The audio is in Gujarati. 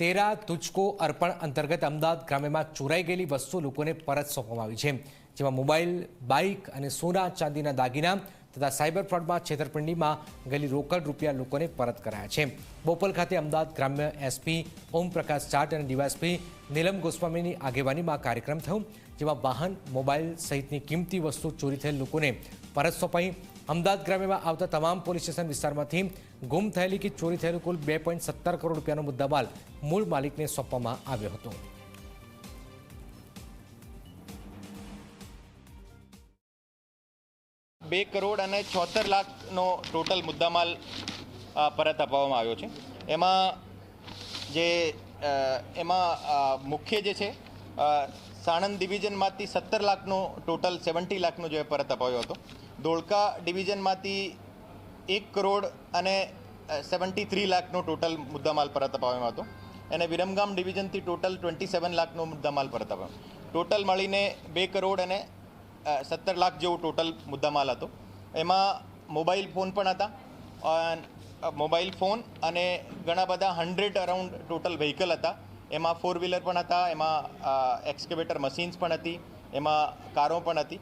તેરા તુચકો અર્પણ અંતર્ગત અમદાવાદ ગ્રામ્યમાં ચોરાઈ ગયેલી વસ્તુ લોકોને પરત સોંપવામાં આવી છે. જેમાં મોબાઈલ, બાઇક અને સોના ચાંદીના દાગીના તથા સાયબર ફ્રોડમાં છેતરપિંડીમાં ગયેલી રોકડ રૂપિયા લોકોને પરત કરાયા છે. બોપલ ખાતે અમદાવાદ ગ્રામ્ય એસપી ઓમપ્રકાશ ચાટ અને ડીવાયસપી નીલમ ગોસ્વામીની આગેવાનીમાં કાર્યક્રમ થયો, જેમાં વાહન, મોબાઈલ સહિતની કિંમતી વસ્તુ ચોરી થયેલ લોકોને પરત સોંપાઈ અમદાવાદ ગ્રામ્યમાં આવતા તમામ પોલીસ સ્ટેશન વિસ્તારમાંથી ગુમ થયેલી કે ચોરી થયેલું કુલ બે પોઈન્ટ સત્તર કરોડ રૂપિયાનો મુદ્દામાલ મૂળ માલિકને સોંપવામાં આવ્યો હતો. બે કરોડ અને છોતેર લાખનો ટોટલ મુદ્દામાલ પરત અપાવવામાં આવ્યો છે. એમાં જે એમાં મુખ્ય જે છે સાણંદ ડિવિઝનમાંથી સત્તર લાખનો ટોટલ સેવન્ટી લાખનો જે પરત અપાયો હતો, ધોળકા ડિવિઝનમાંથી એક કરોડ અને સેવન્ટી થ્રી લાખનો ટોટલ મુદ્દામાલ પરત અપાવ્યો હતો, અને વિરમગામ ડિવિઝનથી ટોટલ ટ્વેન્ટી સેવન લાખનો મુદ્દામાલ પરત અપાવ્યો ટોટલ મળીને બે કરોડ અને સત્તર લાખ જેવો ટોટલ મુદ્દામાલ હતો. એમાં મોબાઈલ ફોન પણ હતા મોબાઈલ ફોન અને ઘણા બધા હંડ્રેડ અરાઉન્ડ ટોટલ વ્હીકલ હતા એમાં ફોર વ્હીલર પણ હતા એમાં એક્સકેવેટર મશીન્સ પણ હતી એમાં કારો પણ હતી.